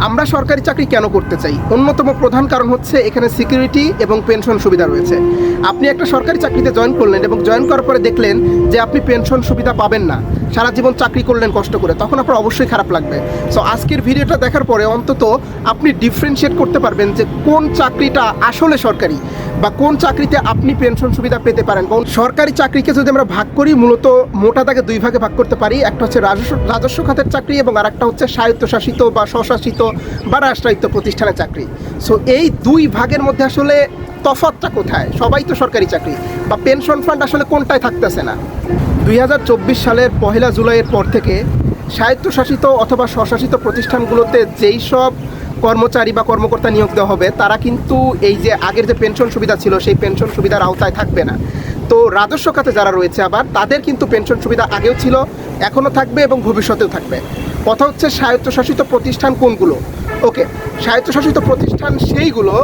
আমরা সরকারি চাকরি কেন করতে চাই? অন্যতম প্রধান কারণ হচ্ছে এখানে সিকিউরিটি এবং পেনশন সুবিধা রয়েছে। আপনি একটা সরকারি চাকরিতে জয়েন করলেন এবং জয়েন করার পরে দেখলেন যে আপনি পেনশন সুবিধা পাবেন না। সারা জীবন চাকরি করলেন কষ্ট করে, তখন আপনার অবশ্যই খারাপ লাগবে। সো আজকের ভিডিওটা দেখার পরে অন্তত আপনি ডিফারেন্সিয়েট করতে পারবেন যে কোন চাকরিটা আসলে সরকারি বা কোন চাকরিতে আপনি পেনশন সুবিধা পেতে পারেন। কোন সরকারি চাকরিকে যদি আমরা ভাগ করি, মূলত মোটা দাগে দুই ভাগে ভাগ করতে পারি। একটা হচ্ছে রাজস্ব রাজস্ব খাতের চাকরি এবং আরেকটা হচ্ছে স্বায়ত্তশাসিত বা স্বশাসিত বা রাষ্ট্রায়ত্ত প্রতিষ্ঠানের চাকরি। সো এই দুই ভাগের মধ্যে আসলে তফাতটা কোথায়? সবাই তো সরকারি চাকরি। বা পেনশন ফান্ড আসলে কোনটায় থাকতেছে না? দুই হাজার চব্বিশ সালের পহেলা জুলাইয়ের পর থেকে স্বায়ত্তশাসিত অথবা স্বশাসিত প্রতিষ্ঠানগুলোতে যেই সব কর্মচারী বা কর্মকর্তা নিয়োগ দেওয়া হবে, তারা কিন্তু এই যে আগের যে পেনশন সুবিধা ছিল, সেই পেনশন সুবিধার আওতায় থাকবে না। তো রাজস্ব খাতে যারা রয়েছে আবার, তাদের কিন্তু পেনশন সুবিধা আগেও ছিল, এখনও থাকবে এবং ভবিষ্যতেও থাকবে। কথা হচ্ছে স্বায়ত্তশাসিত প্রতিষ্ঠান কোনগুলো? ওকে, স্বায়ত্তশাসিত প্রতিষ্ঠান সেইগুলো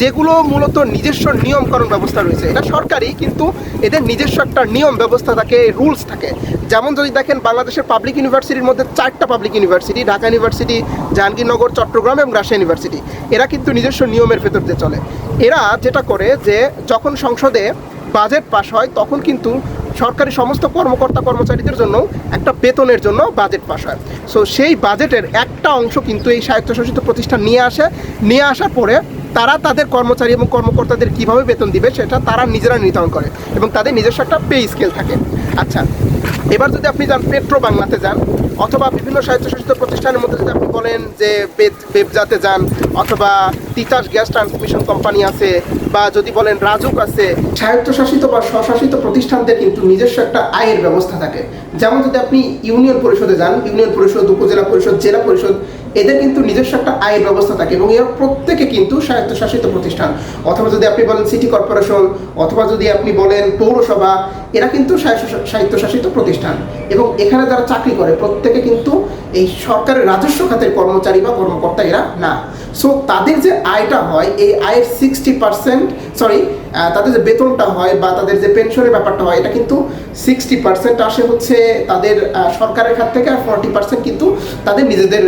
যেগুলো মূলত নিজস্ব নিয়মকরণ ব্যবস্থা রয়েছে। এটা সরকারি, কিন্তু এদের নিজস্ব একটা নিয়ম ব্যবস্থা থাকে রুলস থাকে। যেমন যদি দেখেন, বাংলাদেশের পাবলিক ইউনিভার্সিটির মধ্যে চারটা public university Dhaka university Jahangirnagar, Chittagong এবং রাশিয়া ইউনিভার্সিটি এরা কিন্তু নিজস্ব নিয়মের ভেতর দিয়ে চলে। এরা যেটা করে যে, যখন সংসদে বাজেট পাস হয়, তখন কিন্তু সরকারি সমস্ত কর্মকর্তা কর্মচারীদের জন্য একটা বেতনের জন্য বাজেট পাস হয়। সো সেই বাজেটের একটা অংশ কিন্তু এই স্বায়ত্তশাসিত প্রতিষ্ঠান নিয়ে আসে। নিয়ে আসার পরে তারা তাদের কর্মচারী এবং কর্মকর্তাদের কীভাবে বেতন দিবে সেটা তারা নিজেরা নির্ধারণ করে এবং তাদের নিজস্ব একটা পে স্কেল থাকে। আচ্ছা এবার যদি আপনি যান পেট্রো বাংলাতে যান, অথবা বিভিন্ন স্বায়ত্তশাসিত প্রতিষ্ঠানের মধ্যে যদি আপনি বলেন যে বেবজাতে যান, অথবা তিতাস গ্যাস ট্রান্সমিশন কোম্পানি আছে, বা যদি বলেন রাজুক আছে, স্বায়ত্তশাসিত বা স্বশাসিত প্রতিষ্ঠানদের কিন্তু নিজস্ব একটা আয়ের ব্যবস্থা থাকে। যেমন যদি আপনি ইউনিয়ন পরিষদে যান, ইউনিয়ন পরিষদ, উপজেলা পরিষদ, জেলা পরিষদ এদের কিন্তু নিজস্ব একটা আয়ের ব্যবস্থা থাকে এবং এর প্রত্যেকে কিন্তু স্বায়ত্তশাসিত প্রতিষ্ঠান। অথবা যদি আপনি বলেন সিটি কর্পোরেশন, অথবা যদি আপনি বলেন পৌরসভা, এরা কিন্তু স্বায়ত্ত- স্বায়ত্তশাসিত প্রতিষ্ঠান। এবং এখানে যারা চাকরি করে, প্রত্যেকে কিন্তু এই সরকারের রাজস্ব খাতের কর্মচারী বা কর্মকর্তা এরা না। সো তাদের যে আয়টা হয়, এই আয়ের সিক্সটি পার্সেন্ট সরি তাদের যে বেতনটা হয় বা তাদের যে পেনশনের ব্যাপারটা হয়, এটা কিন্তু সিক্সটি পার্সেন্ট আসে হচ্ছে তাদের সরকারের খাত থেকে আর ফর্টি পার্সেন্ট কিন্তু তাদের নিজেদের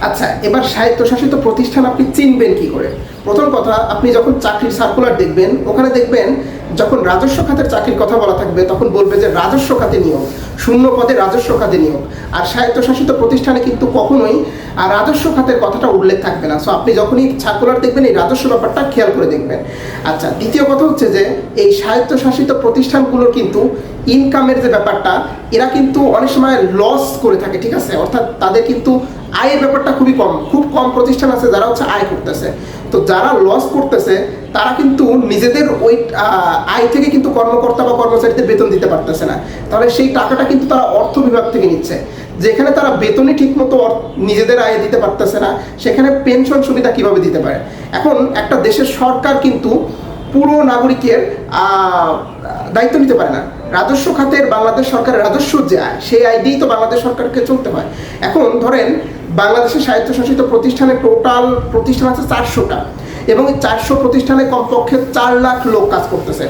আচ্ছা এবার স্বায়ত্তশাসিত প্রতিষ্ঠান আপনি চিনবেন কি করে? প্রথম কথা, আপনি যখন চাকরির সার্কুলার দেখবেন, ওখানে দেখবেন যখন রাজস্ব খাতের চাকরির কথা বলা থাকবে, তখন বলবে যে রাজস্ব খাতে নিয়োগ, শূন্য পদে রাজস্ব খাতে নিয়োগ। আর স্বায়ত্তশাসিত প্রতিষ্ঠানে কিন্তু কখনোই আর রাজস্ব খাতের কথাটা উল্লেখ থাকবে না। সো আপনি যখনই সার্কুলার দেখবেন, এই রাজস্ব ব্যাপারটা খেয়াল করে দেখবেন। আচ্ছা দ্বিতীয় কথা হচ্ছে যে, এই স্বায়ত্তশাসিত প্রতিষ্ঠানগুলোর কিন্তু ইনকামের যে ব্যাপারটা, এরা কিন্তু অনেক সময় লস করে থাকে, ঠিক আছে? অর্থাৎ তাদের কিন্তু আয়ের ব্যাপারটা খুবই কম, খুব কম প্রতিষ্ঠান আছে যারা হচ্ছে আয় করতেছে। তো যারা লস করতেছে, তারা কিন্তু নিজেদের ওই আয় থেকে কিন্তু কর্মকর্তা বা কর্মচারীদের বেতন দিতে পারতেছে না। তাহলে সেই টাকাটা কিন্তু তারা অর্থ বিভাগ থেকে নিচ্ছে। যেখানে তারা বেতনই ঠিকমতো নিজেদের আয় দিতে পারতেছে না, সেখানে পেনশন সুবিধা কীভাবে দিতে পারে? এখন একটা দেশের সরকার কিন্তু পুরো নাগরিকের দায়িত্ব নিতে পারে না। রাজস্ব খাতের বাংলাদেশ সরকারের রাজস্ব যে আয়, সেই আয় দিয়েই তো বাংলাদেশ সরকারকে চলতে হয়। এখন ধরেন, বাংলাদেশের স্বায়ত্তশাসিত প্রতিষ্ঠানে টোটাল প্রতিষ্ঠান আছে চারশোটা এবং এই চারশো প্রতিষ্ঠানে কমপক্ষে চার লাখ লোক কাজ করতেছে।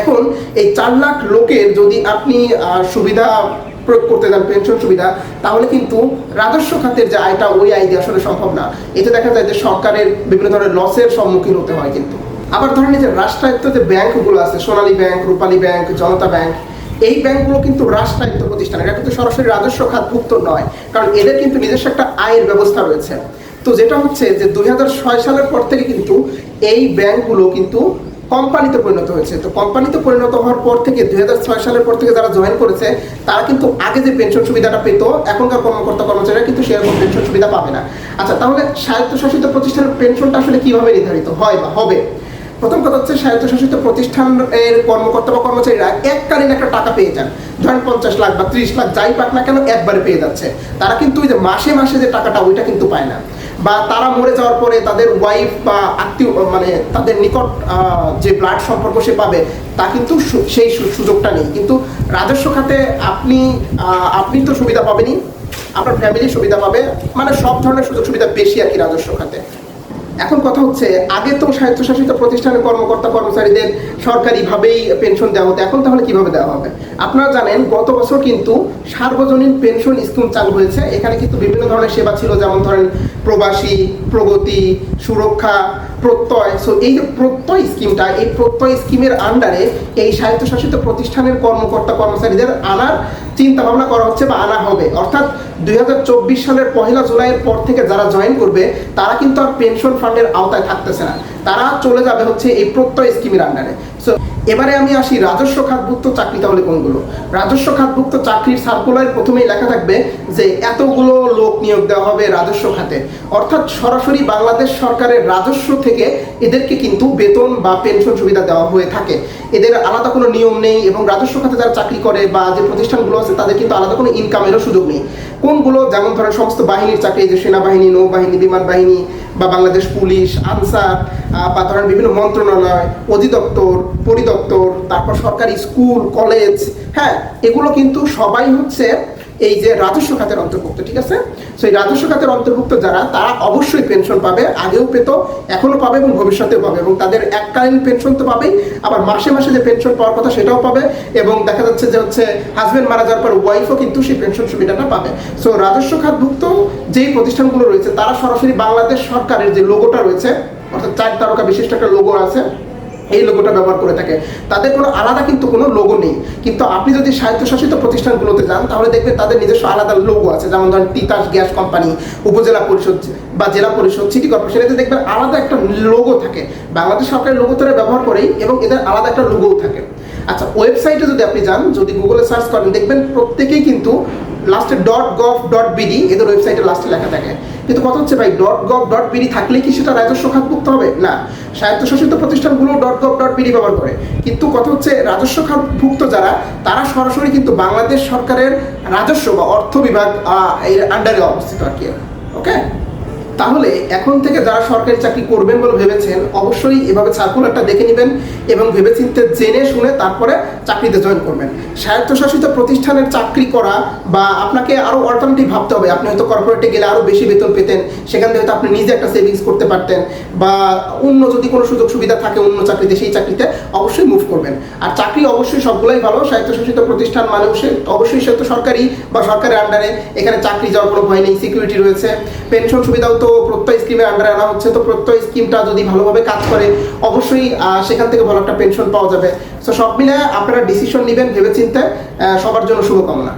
এখন এই চার লাখ লোকের যদি আপনি সুবিধা প্রয়োগ করতে যান, পেনশন সুবিধা, তাহলে কিন্তু রাজস্ব খাতের যে আয়টা, ওই আয় দিয়ে আসলে সম্ভব না। এতে দেখা যায় যে সরকারের বিভিন্ন ধরনের লসের সম্মুখীন হতে হয় কিন্তু। আবার ধরেন যে রাষ্ট্রায়ত্ত যে ব্যাংকগুলো আছে, Sonali bank, Rupali bank, Janata bank, এই ব্যাংকগুলো কিন্তু রাষ্ট্রায়ত্ত প্রতিষ্ঠান। এটা কিন্তু সরাসরি রাজস্ব খাতভুক্ত নয়, কারণ এদের কিন্তু নিজস্ব একটা আয়ের ব্যবস্থা রয়েছে। তো যেটা হচ্ছে যে দুই হাজার ছয় সালের পর থেকে কিন্তু এই ব্যাংকগুলো কিন্তু কোম্পানিতে পরিণত হয়েছে। তো কোম্পানিতে পরিণত হওয়ার পর থেকে দুই হাজার ছয় সালের পর থেকে যারা জয়েন করেছে, তারা কিন্তু আগে যে পেনশন সুবিধাটা পেত, এখনকার কর্মকর্তা কর্মচারীরা কিন্তু সেরকম পেনশন সুবিধা পাবে না। আচ্ছা তাহলে স্বায়ত্তশাসিত প্রতিষ্ঠানের পেনশনটা আসলে কীভাবে নির্ধারিত হয় বা হবে? প্রথম কথা হচ্ছে স্বায়ত্তশাসিত প্রতিষ্ঠানের কর্মকর্তা বা কর্মচারীরা এককালীন একটা টাকা পেয়ে যান। ধরেন পঞ্চাশ লাখ বা ত্রিশ লাখ, যাই পাক না কেন একবারে পেয়ে যাচ্ছে। তারা কিন্তু ওই যে মাসে মাসে যে টাকাটা, ওইটা কিন্তু পায় না। বা তারা মরে যাওয়ার পরে তাদের ওয়াইফ বা আত্মীয় মানে তাদের নিকট যে ব্লাড সম্পর্ক সে পাবে, তা কিন্তু সেই সুযোগটা নেই। কিন্তু রাজস্ব খাতে আপনি আপনি তো সুবিধা পাবেনই। আপনার ফ্যামিলি সুবিধা পাবে। মানে সব ধরনের সুযোগ সুবিধা বেশি আর কি রাজস্ব খাতে। এখন কথা হচ্ছে, আগে তো স্বায়ত্তশাসিত প্রতিষ্ঠানের কর্মকর্তা, কর্মচারীদের সরকারিভাবেই পেনশন দেওয়া হতো, এখন তাহলে কীভাবে দেওয়া হবে? আপনারা জানেন, গত বছর কিন্তু সার্বজনীন পেনশন স্কিম চালু হয়েছে, এখানে কিন্তু বিভিন্ন ধরনের সেবা ছিল, যেমন ধরেন প্রবাসী, প্রগতি, সুরক্ষা প্রত্যয় সো এই যে প্রত্যয় স্কিমটা এই প্রত্যয় স্কিমের আন্ডারে এই স্বায়ত্তশাসিত প্রতিষ্ঠানের কর্মকর্তা, কর্মচারীদের আনার চিন্তা ভাবনা করা হচ্ছে বা আনা হবে। অর্থাৎ দুই হাজার চব্বিশ সালের পহেলা জুলাইয়ের পর থেকে যারা জয়েন করবে, তারা কিন্তু আর পেনশন ফান্ডের আওতায় থাকতেছে না। তারা চলে যাবে হচ্ছে এই প্রত্যয় স্কিমের আন্ডারে সো এবারে আমি আসি রাজস্ব খাতভুক্ত চাকরি তাহলে কোনগুলো? রাজস্ব খাতভুক্ত চাকরির সার্কুলার প্রথমেই লেখা থাকবে যে এতগুলো লোক নিয়োগ দেওয়া হবে রাজস্ব খাতে। অর্থাৎ সরাসরি বাংলাদেশ সরকারের রাজস্ব থেকে এদেরকে কিন্তু বেতন বা পেনশন সুবিধা দেওয়া হয়ে থাকে। এদের আলাদা কোনো নিয়ম নেই এবং রাজস্ব খাতে যারা চাকরি করে বা যে প্রতিষ্ঠানগুলো আছে তাদের কিন্তু আলাদা কোনো ইনকামেরও সুযোগ নেই। কোনগুলো, যেমন ধরেন সমস্ত বাহিনীর চাকরি যে সেনাবাহিনী, নৌবাহিনী বিমান বাহিনী বা বাংলাদেশ পুলিশ, আনসার বা ধরেন বিভিন্ন মন্ত্রণালয়, অধিদপ্তর, পরিদপ্তর, তারপর সরকারি স্কুল, কলেজ হ্যাঁ এগুলো কিন্তু সবাই হচ্ছে এই যে রাজস্ব খাতের অন্তর্ভুক্ত, ঠিক আছে? এই রাজস্ব খাতের অন্তর্ভুক্ত যারা, তারা অবশ্যই পেনশন পাবে, আগেও পেত এখনও পাবে এবং ভবিষ্যতেও পাবে এবং তাদের এককালীন পেনশন তো পাবেই, আবার মাসে মাসে যে পেনশন পাওয়ার কথা সেটাও পাবে এবং দেখা যাচ্ছে যে হচ্ছে হাজবেন্ড মারা যাওয়ার পর ওয়াইফও কিন্তু সেই পেনশন সুবিধাটা পাবে। সো রাজস্ব খাতভুক্ত যেই প্রতিষ্ঠানগুলো রয়েছে, তারা সরাসরি বাংলাদেশ সরকারের যে লোগোটা রয়েছে, অর্থাৎ চার তারকা বিশিষ্ট একটা লোগো আছে এই লোগোটা ব্যবহার করে থাকে। তাদের কোনো আলাদা কিন্তু কোনো লোগো নেই। কিন্তু আপনি যদি স্বায়ত্তশাসিত প্রতিষ্ঠানগুলোতে যান, তাহলে দেখবেন তাদের নিজস্ব আলাদা লোগো আছে। যেমন ধরেন তিতাস গ্যাস কোম্পানি, উপজেলা পরিষদ বা জেলা পরিষদ, সিটি কর্পোরেশন দেখবেন আলাদা একটা লোগো থাকে। বাংলাদেশ সরকারের লোগো তারা ব্যবহার করেই এবং এদের আলাদা একটা লোগোও থাকে। আচ্ছা ওয়েবসাইটে যদি আপনি যান, যদি গুগলে সার্চ করেন, দেখবেন প্রত্যেকেই কিন্তু লাস্টে ডট গভ ডট বিডি এদের ওয়েবসাইটে লাস্টে লেখা থাকে। কিন্তু কথা হচ্ছে ভাই ডট গভ ডট বিডি থাকলে কি সেটা রাজস্ব খাতভুক্ত হবে? না। স্বায়ত্তশাসিত প্রতিষ্ঠানগুলো ডট গভ ডট বিডি ব্যবহার করে। কিন্তু কথা হচ্ছে রাজস্ব খাতভুক্ত যারা, তারা সরাসরি কিন্তু বাংলাদেশ সরকারের রাজস্ব বা অর্থ বিভাগ এর আন্ডারে অবস্থিত আর কি। ওকে তাহলে এখন থেকে যারা সরকারি চাকরি করবেন বলে ভেবেছেন, অবশ্যই এভাবে সার্কুলারটা দেখে নেবেন এবং ভেবেচিন্তে জেনে শুনে তারপরে চাকরিতে জয়েন করবেন। স্বায়ত্তশাসিত প্রতিষ্ঠানের চাকরি করা বা আপনাকে আরও অল্টারনেটিভ ভাবতে হবে। আপনি হয়তো কর্পোরেটে গেলে আরও বেশি বেতন পেতেন, সেখান থেকে হয়তো আপনি নিজে একটা সেভিংস করতে পারতেন বা অন্য যদি কোনো সুযোগ সুবিধা থাকে অন্য চাকরিতে, সেই চাকরিতে অবশ্যই মুভ করবেন। আর চাকরি অবশ্যই সবগুলোই ভালো, স্বায়ত্তশাসিত প্রতিষ্ঠান মানে অবশ্যই সে তো সরকারি বা সরকারের আন্ডারে এখানে চাকরি যাওয়ার কোনো ভয় নেই সিকিউরিটি রয়েছে পেনশন সুবিধাও তো প্রত্যয় স্কিমের আন্ডারে আনা হচ্ছে, তো প্রত্যয় স্কিমটা যদি ভালোভাবে কাজ করে, অবশ্যই সেখান থেকে ভালো একটা পেনশন পাওয়া যাবে। তো সব মিলে আপনারা ডিসিশন নেবেন, ভেবেচিন্তে সবার জন্য শুভকামনা।